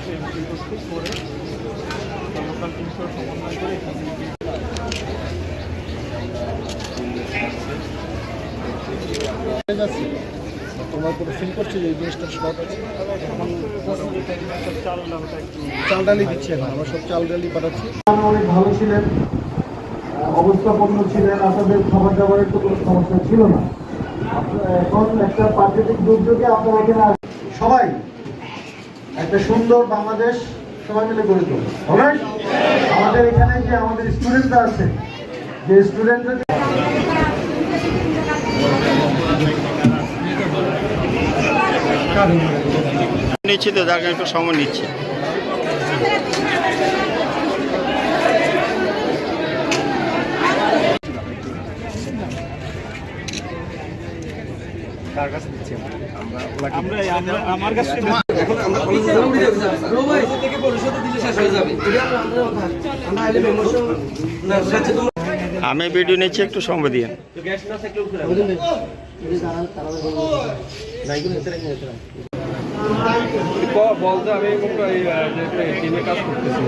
হচ্ছে এন্ট্রি করতে করে লোকাল টিমসের সমন্বয় করে এখানে যাচ্ছে তোমরা কোনো ফিল করছ যে এই জিনিসটা শর্ট আছে? চাল ডালি দিচ্ছে না আমরা সব চাল ডালি পাঠাচ্ছি অনেক ভালো ছিলেন অবস্থাপন্ন ছিলেন আপনাদের খাবার দাবারের তো কোনো সমস্যা ছিল না। আপনারা এখন একটা প্রাকৃতিক দুর্যোগে আপনারা এখানে সবাই একটা সুন্দর বাংলাদেশ সবাই মিলে গড়ে তুলব আমাদের এখানে যে আমাদের স্টুডেন্টরা আছে, যে স্টুডেন্টরা নিচ্ছি তো যার একটু সময় নিচ্ছি। আমরা আমরা- আমার কাছে আমি ভিডিও নিচ্ছি একটু সময় দিয়ে বলতে আমি টিমে কাজ করতেছি